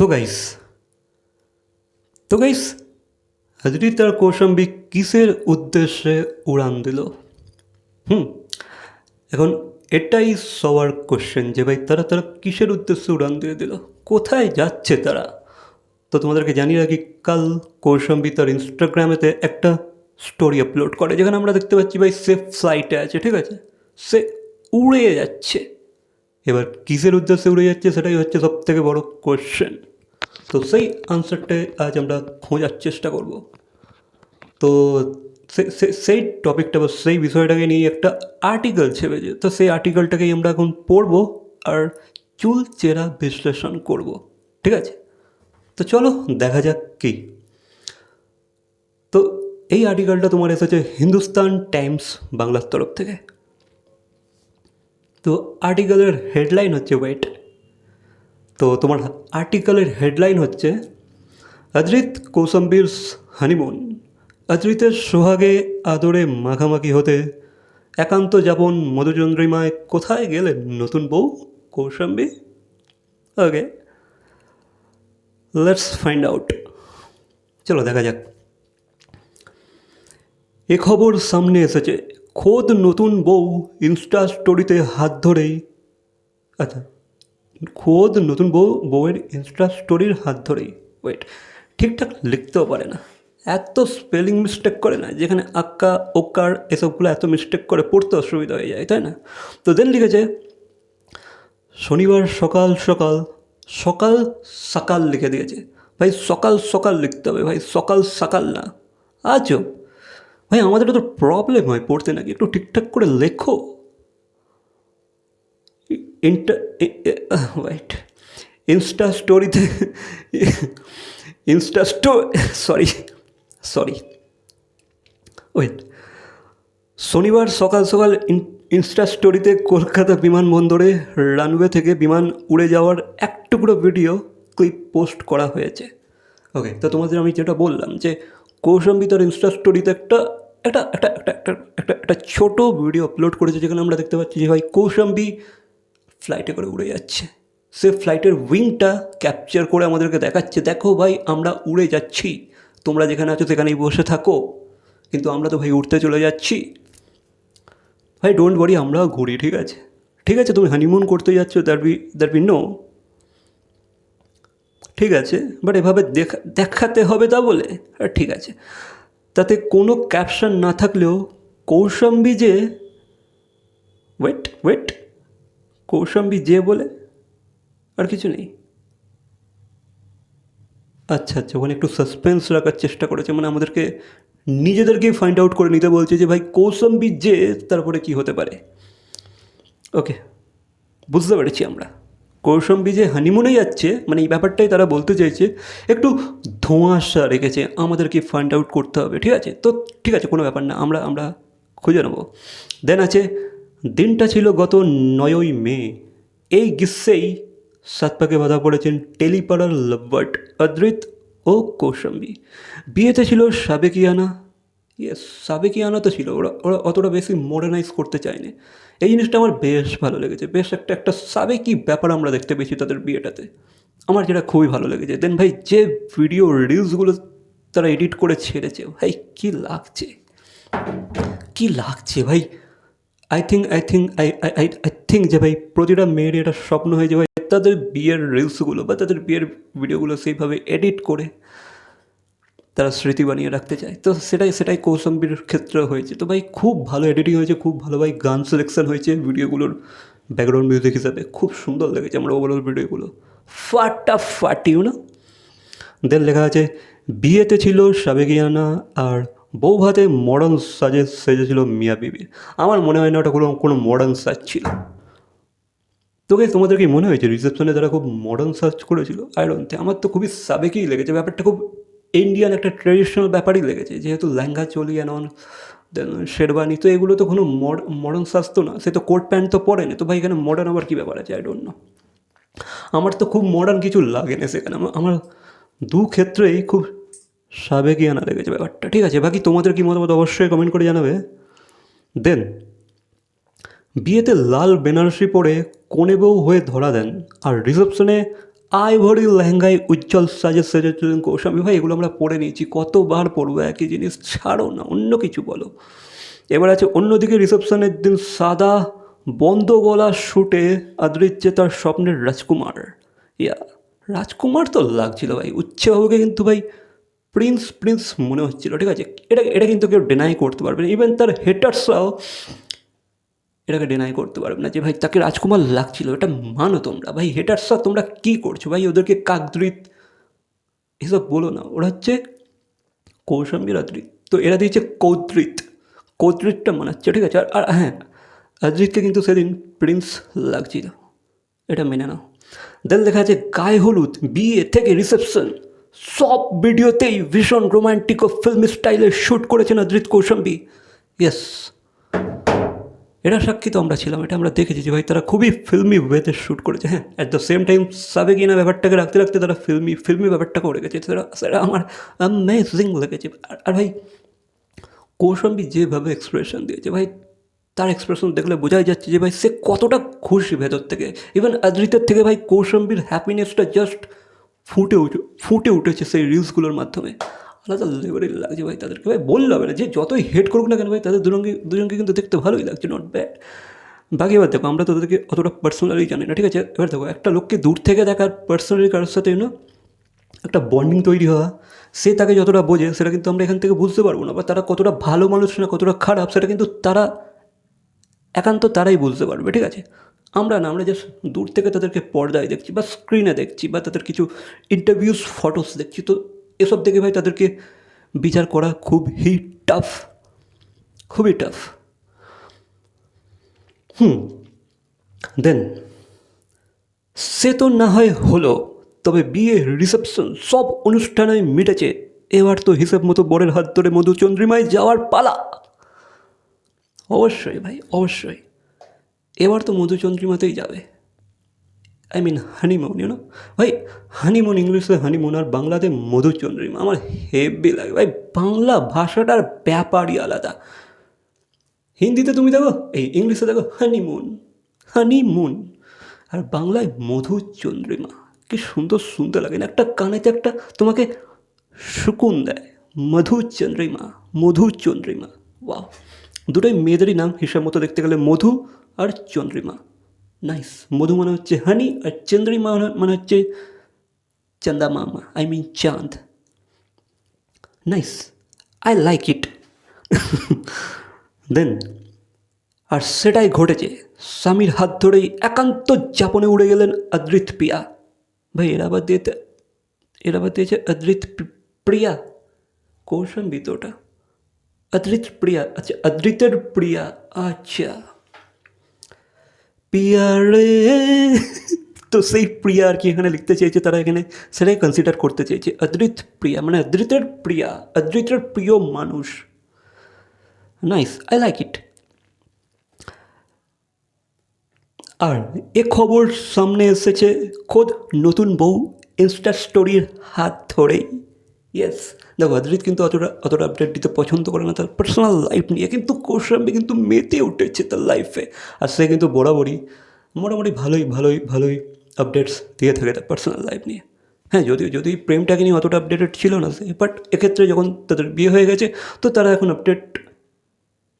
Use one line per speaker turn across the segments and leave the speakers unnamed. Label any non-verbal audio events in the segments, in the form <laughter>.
So guys তো guys হজরত আর কৌশম্বী কিসের উদ্দেশ্যে উড়ান দিল? হুম, এখন এটাই সবার কোশ্চেন যে ভাই তারা তারা কিসের উদ্দেশ্যে উড়ান দিয়ে দিল? কোথায় যাচ্ছে তারা? তো তোমাদেরকে জানিয়ে রাখি, কাল কৌশম্বী তার ইনস্টাগ্রামেতে একটা স্টোরি আপলোড করে, যেখানে আমরা দেখতে পাচ্ছি ভাই সে ফ্লাইটে আছে, ঠিক আছে? সে উড়ে যাচ্ছে। এবার কিসের উদ্দেশ্যে উড়ে যাচ্ছে সেটাই হচ্ছে সব থেকে বড় কোশ্চেন তো সেই আনসারটাই আজ আমরা খোঁজার চেষ্টা করব। তো সেই টপিকটা বা সেই বিষয়টাকে নিয়ে একটা আর্টিকেল ছেপেছে তো সেই আর্টিকেলটাকেই আমরা এখন পড়ব আর চুল চেরা বিশ্লেষণ করব, ঠিক আছে? তো চলো দেখা যাক কী। তো এই আর্টিকেলটা তোমার এসেছে হিন্দুস্তান টাইমস বাংলার তরফ থেকে। তো আর্টিকেলের হেডলাইন হচ্ছে ওয়েট তো তোমার আর্টিকেলের হেডলাইন হচ্ছে অদ্রিত কৌশম্বীর হানিমুন অদ্রিতের সোহাগে আদরে মাখামাখি হতে, একান্ত যাপন মধুচন্দ্রিমায় কোথায় গেলেন নতুন বউ Kaushambi? Okay let's find out চলো দেখা যাক। এ খবর সামনে এসেছে, খোদ নতুন বউ ইনস্টা স্টোরিতে হাত ধরেই আচ্ছা খোদ নতুন বউ, বউয়ের ইনস্টা স্টোরির হাত ধরেই। ওয়েট ঠিকঠাক লিখতেও পারে না। এত স্পেলিং মিস্টেক করে না, যেখানে আক্কা ওকার এসবগুলো এত মিস্টেক করে পড়তে অসুবিধা হয়ে যায়, তাই না? তো দেন লিখেছে, শনিবার সকাল সকাল সকাল সকাল লিখে দিয়েছে। ভাই, সকাল সকাল লিখতে হবে, ভাই, সকাল সকাল না। আজও ভাই, আমাদের তো প্রবলেম হয় পড়তে নাকি, একটু ঠিকঠাক করে লেখো। ইন্টা ওয়াইট ইনস্টা স্টোরিতে ইনস্টা স্টো সরি সরি ওয়েট শনিবার সকাল সকাল ইনস্টা স্টোরিতে কলকাতা বিমানবন্দরে রানওয়ে থেকে বিমান উড়ে যাওয়ার এক টুকরো ভিডিও ক্লিপ পোস্ট করা হয়েছে। ওকে তো তোমাদের আমি যেটা বললাম যে কৌশম্বী তার ইনস্টা স্টোরিতে একটা একটা একটা একটা একটা একটা ছোটো ভিডিও আপলোড করেছে যেখানে আমরা দেখতে পাচ্ছি যে ভাই কৌশম্বী ফ্লাইটে করে উড়ে যাচ্ছে। সে ফ্লাইটের উইংটা ক্যাপচার করে আমাদেরকে দেখাচ্ছে, দেখো ভাই, আমরা উড়ে যাচ্ছি। তোমরা যেখানে আছো সেখানেই বসে থাকো। কিন্তু আমরা তো ভাই উঠতে চলে যাচ্ছি। ভাই ডোন্ট ওয়ারি আমরাও ঘুরি, ঠিক আছে? ঠিক আছে, তুমি হানিমুন করতে যাচ্ছ that be that be no ঠিক আছে বাট এভাবে দেখা, দেখাতে হবে তা বলে। ঠিক আছে। তাতে কোনো ক্যাপশন না থাকলেও কৌশম্বী যে ওয়েট ওয়েট কৌশম্বী যে বলে, আর কিছু নেই। আচ্ছা আচ্ছা ওখানে একটু সাসপেন্স রাখার চেষ্টা করেছে মানে আমাদেরকে নিজেদেরকেই ফাইন্ড আউট করে নিতে বলছে যে, ভাই, কৌশম্বী যে, তারপরে কি হতে পারে? ওকে বুঝতে পেরেছি আমরা। কৌশম্বী যে হানিমুনে যাচ্ছে মানে এই ব্যাপারটাই তারা বলতে চাইছে, একটু ধোঁয়াশা রেখেছে, আমাদেরকে ফাইন্ড আউট করতে হবে, ঠিক আছে? তো ঠিক আছে, কোনো ব্যাপার না, আমরা আমরা খুঁজে নেব। দেন আছে দিনটা ছিল গত নয়ই মে। এই গ্রীষ্মেই সাত পাকে বাধা পড়েছেন টেলিপাড়ার লভবার্ড অদ্রিত ও কৌশম্বী। বিয়েতে ছিল সাবেকিয়ানা। ইয়েস, সাবেকিয়ানা তো ছিল। ওরা ওরা অতটা বেশি মডার্নাইজ করতে চায়নি। এই জিনিসটা আমার বেশ ভালো লেগেছে। বেশ একটা একটা সাবেকি ব্যাপার আমরা দেখতে পেয়েছি তাদের বিয়েটাতে। আমার যেটা খুবই ভালো লেগেছে। দেন ভাই, যে ভিডিও রিলসগুলো তারা এডিট করে ছেড়েছে, ভাই, কী লাগছে? কী লাগছে ভাই? I think I think I I I I think যে ভাই প্রতিটা মেয়ের এটা স্বপ্ন হয়ে যে ভাই তাদের বিয়ের রিলসগুলো বা তাদের বিয়ের ভিডিওগুলো সেইভাবে এডিট করে তারা স্মৃতি বানিয়ে রাখতে চায়। তো সেটাই সেটাই কৌশম্বীর ক্ষেত্রে হয়েছে। তো ভাই খুব ভালো এডিটিং হয়েছে, খুব ভালো ভাই গান সিলেকশন হয়েছে ভিডিওগুলোর ব্যাকগ্রাউন্ড মিউজিক হিসাবে। খুব সুন্দর লেগেছে আমার ওভারঅল ভিডিওগুলো ফাটাফাটি না দেন লেখা আছে, বিয়েতে ছিল সাবেগিয়ানা আর বউ ভাতে মডার্ন সাজে সেজেছিল মিয়া বিবি। আমার মনে হয় না ওটা কোনো কোনো মডার্ন সাজ ছিল। তোকে তোমাদের কি মনে হয়েছে রিসেপশনে তারা খুব মডার্ন সার্চ করেছিল? ডোন্ট আমার তো খুবই সাবেকেই লেগেছে। ব্যাপারটা খুব ইন্ডিয়ান একটা ট্রেডিশনাল ব্যাপারই লেগেছে। যেহেতু লেহেঙ্গা চলি অ্যান দেন শেরবানি তো এগুলো তো কোনো মড মডার্ন সাজ তো না। সে তো কোট প্যান্ট তো পরে না তো ভাই, এখানে মডার্ন আবার কী ব্যাপার আছে? আই ডোন্ট নো আমার তো খুব মডার্ন কিছু লাগে না সেখানে আমার দু ক্ষেত্রেই খুব সাবেকিয়ানা লেগেছে ব্যাপারটা। ঠিক আছে, বাকি তোমাদের কি মতামত অবশ্যই কমেন্ট করে জানাবে। দেন বিয়েতে লাল বেনারসি পরে কনে বউ হয়ে ধরা দেন আর রিসেপশনে আইভরি লেহেঙ্গায় উজ্জ্বল সাজে সেজেছিলেন কৌশামী ভাই, এগুলো আমরা পড়ে নিয়েছি, কতবার পড়ব? একই জিনিস, ছাড়ো না, অন্য কিছু বলো। এবার আছে অন্যদিকে রিসেপশনের দিন সাদা, বন্ধ গলা শুটে আদৃচ্ছে তার স্বপ্নের রাজকুমার। ইয়া, রাজকুমার তো লাগছিল ভাই উচ্চবাবুকে কিন্তু ভাই প্রিন্স প্রিন্স মনে হচ্ছিল, ঠিক আছে? এটা এটা কিন্তু কেউ ডেনাই করতে পারবে না। ইভেন তার হেটার্সরাও এটাকে ডেনাই করতে পারবে না যে, ভাই, তাকে রাজকুমার লাগছিল, এটা মানো তোমরা। ভাই হেটার্সরা তোমরা কী করছ? ভাই, ওদেরকে কাকদ্রিত এসব বলো না। ওরা হচ্ছে কৌশাম্বী রাত্রি তো এরা দিয়েছে কৌদ্রিত। কৌদ্রিতটা মানাচ্ছে, ঠিক আছে? আর হ্যাঁ অদ্রিতকে কিন্তু সেদিন প্রিন্স লাগছিল। এটা মেনে নাও। দেন দেখা আছে, গায়ে হলুদ, বিয়ে থেকে রিসেপশন সব ভিডিওতেই ভীষণ রোমান্টিক ও ফিল্ম স্টাইলে শ্যুট করেছেন অদ্রিত কৌশাম্বী। ইয়েস এটা সাক্ষী তো আমরা ছিলাম, এটা আমরা দেখেছি যে ভাই তারা খুবই ফিল্মি ওয়েতে শ্যুট করেছে। হ্যাঁ অ্যাট দ্য সেম টাইম সাবেকিনা ব্যাপারটাকে রাখতে রাখতে তারা ফিল্মি ফিল্মি ব্যাপারটাকেও রেখেছে সেটা সেটা আমার অ্যামেজিং লেগেছে। আর ভাই কৌশম্বী যেভাবে এক্সপ্রেশন দিয়েছে, ভাই তার এক্সপ্রেশন দেখলে বোঝাই যাচ্ছে যে ভাই সে কতটা খুশি ভেতর থেকে। ইভেন আদ্রিতের থেকে ভাই কৌশম্বীর হ্যাপিনেসটা জাস্ট ফুটে উঠে, ফুটে উঠেছে সেই রিলসগুলোর মাধ্যমে। আলাদা লেভেলের লাগছে ভাই, তাদেরকে। ভাই, বললে হবে না যে যতই হেড করুক না কেন ভাই, তাদের দুজনকে দুজনকে কিন্তু দেখতে ভালোই লাগছে নট ব্যাড বাকি এবার দেখো, আমরা তাদেরকে অতটা পার্সোনালি জানি না, ঠিক আছে? এবার দেখো, একটা লোককে দূর থেকে দেখার পার্সোনালি কারোর সাথে না একটা বন্ডিং তৈরি হওয়া, সে তাকে যতটা বোঝে, সেটা কিন্তু আমরা এখান থেকে বুঝতে পারব না, বা তারা কতটা ভালো মানুষ না, কতটা খারাপ, সেটা কিন্তু তারা একান্ত তারাই বুঝতে পারবে, ঠিক আছে? আমরা না, আমরা জাস্ট দূর থেকে তাদেরকে পর্দায় দেখছি বা স্ক্রিনে দেখছি বা তাদের কিছু ইন্টারভিউস ফটোস দেখছি। তো এসব দেখে ভাই তাদেরকে বিচার করা খুবই টাফ খুবই টাফ হুম দেন সে তো না হয় হলো, তবে বিয়ে রিসেপশন সব অনুষ্ঠানে মিটেছে। এবার তো হিসেব মতো বরের হাত ধরে মধুচন্দ্রিমায় যাওয়ার পালা। অবশ্যই ভাই, অবশ্যই। এবার তো মধুচন্দ্রিমাতেই যাবে। I mean honeymoon you know ভাই হানিমুন ইংলিশে হানিমুন আর বাংলাতে মধুচন্দ্রিমা, আমার হেভি লাগে। ভাই, বাংলা ভাষাটার ব্যাপারই আলাদা। হিন্দিতে তুমি দেখো, এই ইংলিশে দেখো হানিমুন হানিমুন আর বাংলায় মধুচন্দ্রিমা, কি সুন্দর শুনতে লাগে না। একটা কানেতে একটা তোমাকে সুকুন দেয়, মধুচন্দ্রিমা মধুচন্দ্রিমা। ওয়াও দুটোই মেয়েদেরই নাম, হিসাব মতো দেখতে গেলে মধু আর চন্দ্রিমা। নাইস মধু মানে হচ্ছে হানি আর চন্দ্রিমা মানে- হচ্ছে চান্দা মামা আই মিন চাঁদ। Nice I like it then আর সেটাই ঘটেছে। স্বামীর হাত ধরেই একান্ত যাপনে উড়ে গেলেন অদৃত পিয়া ভাই, এরা আবার দিয়েতে এরা আবার দিয়েছে অদৃত প্রিয়া। কৌশম্বি তো ওটা। অদৃত প্রিয়া। আচ্ছা অদৃতের প্রিয়া। আচ্ছা। প্রিয়া তো সেই প্রিয়া আর কি এখানে লিখতে চেয়েছে তারা এখানে সেটাই কনসিডার করতে চেয়েছে অদৃত প্রিয়া মানে অদৃতের প্রিয়া অদৃতের প্রিয় মানুষ। নাইস আই লাইক ইট আর এ খবর সামনে এসেছে, খোদ নতুন বউ ইনস্টা স্টোরির হাত ধরেই। ইয়েস দেখো, অদ্রিত কিন্তু অতটা অতটা আপডেট দিতে পছন্দ করে না, তার পার্সোনাল লাইফ নিয়ে। কিন্তু কৌশাম্বী কিন্তু মেতে উঠেছে তার লাইফে আর সে কিন্তু বরাবরই মোটামুটি ভালোই ভালোই ভালোই আপডেটস দিয়ে থাকে তার পার্সোনাল লাইফ নিয়ে। হ্যাঁ যদিও যদি প্রেমটাকে নিয়ে অতটা আপডেটেড ছিল না সে বাট এক্ষেত্রে যখন তাদের বিয়ে হয়ে গেছে, তো তারা এখন আপডেট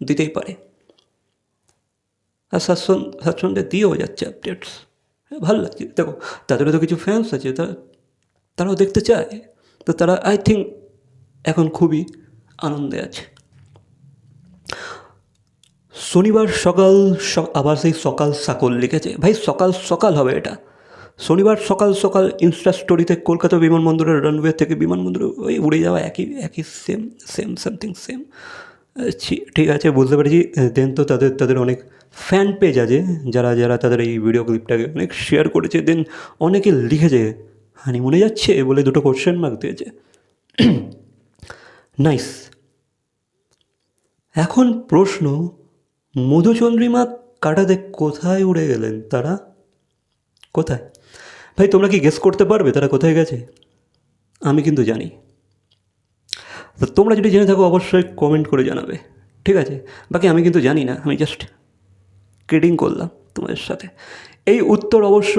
দিতেই পারে। আর স্বাচ্ছন্দ্য স্বাচ্ছন্দ্যে দিয়েও যাচ্ছে আপডেটস হ্যাঁ ভালো লাগছে। দেখো, তাদেরও তো কিছু ফ্যান্স আছে তারা তারাও দেখতে চায়। তো তারা আই থিঙ্ক এখন খুবই আনন্দে আছে। শনিবার সকাল আবার সেই সকাল সাকল লিখেছে। ভাই, সকাল সকাল হবে এটা। শনিবার সকাল সকাল ইনস্টা স্টোরিতে কলকাতা বিমানবন্দরের রানওয়ে থেকে বিমানবন্দরে ওই উড়ে যাওয়া একই একই সেম সেম সামথিং সেম ঠিক আছে, বুঝতে পেরেছি। দেন তো তাদের তাদের অনেক ফ্যান পেজ আছে, যারা যারা তাদের এই ভিডিও ক্লিপটাকে অনেক শেয়ার করেছে। দেন অনেকে লিখেছে হানিমুনে যাচ্ছে বলে দুটো কোশ্চেন মার্ক দিয়েছে। <clears throat> নাইস এখন প্রশ্ন, মধুচন্দ্রিমা কাটাতে কোথায় উড়ে গেলেন তারা? কোথায়? ভাই, তোমরা কি গেস করতে পারবে তারা কোথায় গেছে? আমি কিন্তু জানি। তোমরা যদি জেনে থাকো, অবশ্যই কমেন্ট করে জানাবে। ঠিক আছে? বাকি আমি কিন্তু জানি না, আমি জাস্ট কিডিং করলাম তোমাদের সাথে। এই উত্তর অবশ্য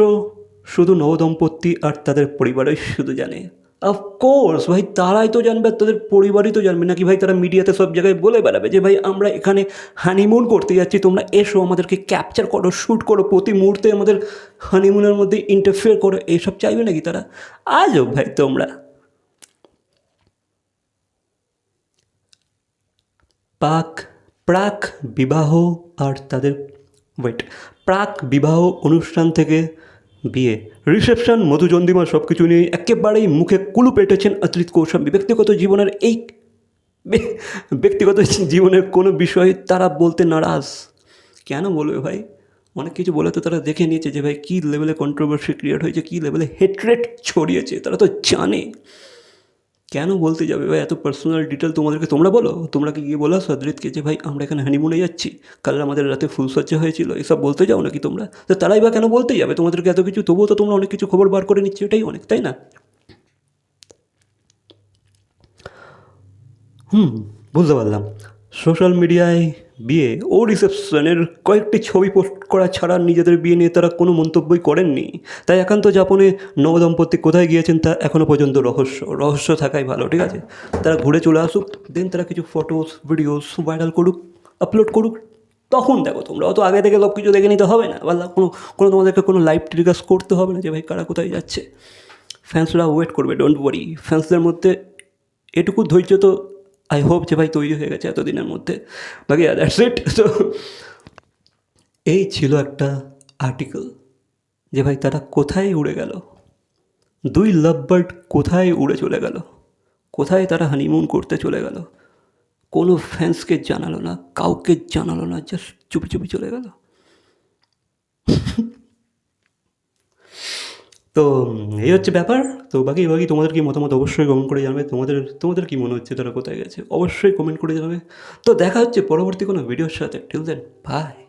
শুধু নবদম্পতি আর তাদের পরিবারই শুধু জানে। অফকোর্স ভাই, তারাই তো জানবে, তাদের পরিবারই তো জানবে। নাকি ভাই, তারা মিডিয়াতে সব জায়গায় বলে বেড়াবে যে, ভাই, আমরা এখানে হানিমুন করতে যাচ্ছি, তোমরা এসো, আমাদেরকে ক্যাপচার করো শ্যুট করো, প্রতি মুহূর্তে আমাদের হানিমুনের মধ্যে ইন্টারফেয়ার করো এইসব চাইবে নাকি তারা? আজও ভাই, তোমরা। পাক, প্রাক বিবাহ আর তাদের ওয়েট প্রাক বিবাহ অনুষ্ঠান থেকে বিয়ে রিসেপশন মধুচন্দিমা সব কিছু নিয়ে একেবারেই মুখে কুলু পেটেছেন অত্রিত কৌশাম্বী। ব্যক্তিগত জীবনের এই ব্যক্তিগত জীবনের কোনো বিষয়ে তারা বলতে নারাজ। কেন বলবে ভাই? অনেক কিছু বলে তো তারা দেখে নিয়েছে যে ভাই, কী লেভেলে কন্ট্রোভার্সি ক্রিয়েট হয়েছে, কী লেভেলে হেট্রেট ছড়িয়েছে, তারা তো জানে। কেন বলতে যাবে? ভাই, এত পার্সোনাল ডিটেল তোমাদেরকে তোমরা বলো? তোমরা কি গিয়ে বলো সদরিতকে যে, ভাই, আমরা এখানে হানিমুনে যাচ্ছি। কাল আমাদের রাতে ফুলসজ্জা হয়েছিল। এসব বলতে যাও নাকি তোমরা? তো তারাই বা কেন বলতে যাবে? তোমাদেরকে এত কিছু, তবুও তো তোমরা অনেক কিছু খবর বার করে নিচ্ছ, এটাই অনেক, তাই না? হুম, বুঝতে পারলাম। সোশ্যাল মিডিয়ায় বিয়ে ও রিসেপশনের কয়েকটি ছবি পোস্ট করা ছাড়া নিজেদের বিয়ে নিয়ে তারা কোনো মন্তব্যই করেননি। তাই একান্ত যাপনে নবদম্পতি কোথায় গিয়েছেন তা এখনও পর্যন্ত রহস্য। রহস্য থাকাই ভালো, ঠিক আছে? তারা ঘুরে চলে আসুক দেন তারা কিছু ফটোস ভিডিওস ভাইরাল করুক আপলোড করুক, তখন দেখো তোমরা। অত আগে থেকে সব কিছু দেখে নিতে হবে না। বা কোনো কোনো তোমাদেরকে কোনো লাইভ টেলিকাস্ট করতে হবে না যে ভাই কারা কোথায় যাচ্ছে। ফ্যান্সরা ওয়েট করবে ডোন্ট ওয়ারি ফ্যান্সদের মধ্যে এটুকু ধৈর্য তো আই হোপ যে ভাই তৈরি হয়ে গেছে এতদিনের মধ্যে। বাকি দ্যাটস ইট তো এই ছিল একটা আর্টিকেল যে ভাই তারা কোথায় উড়ে গেল? দুই লাভ বার্ড কোথায় উড়ে চলে গেল? কোথায় তারা হানিমুন করতে চলে গেল? কোনো ফ্যান্সকে জানালো না, কাউকে জানালো না জাস্ট চুপি চুপি চলে গেল। তো, এই হচ্ছে ব্যাপার। তো বাকি বাকি তোমাদের কি মতামত অবশ্যই কমেন্ট করে জানাবে। তোমাদের তোমাদের কি মনে হচ্ছে তারা কোথায় গেছে? অবশ্যই কমেন্ট করে জানাবে। তো দেখা হচ্ছে পরবর্তী কোনো ভিডিওর সাথে। Till then by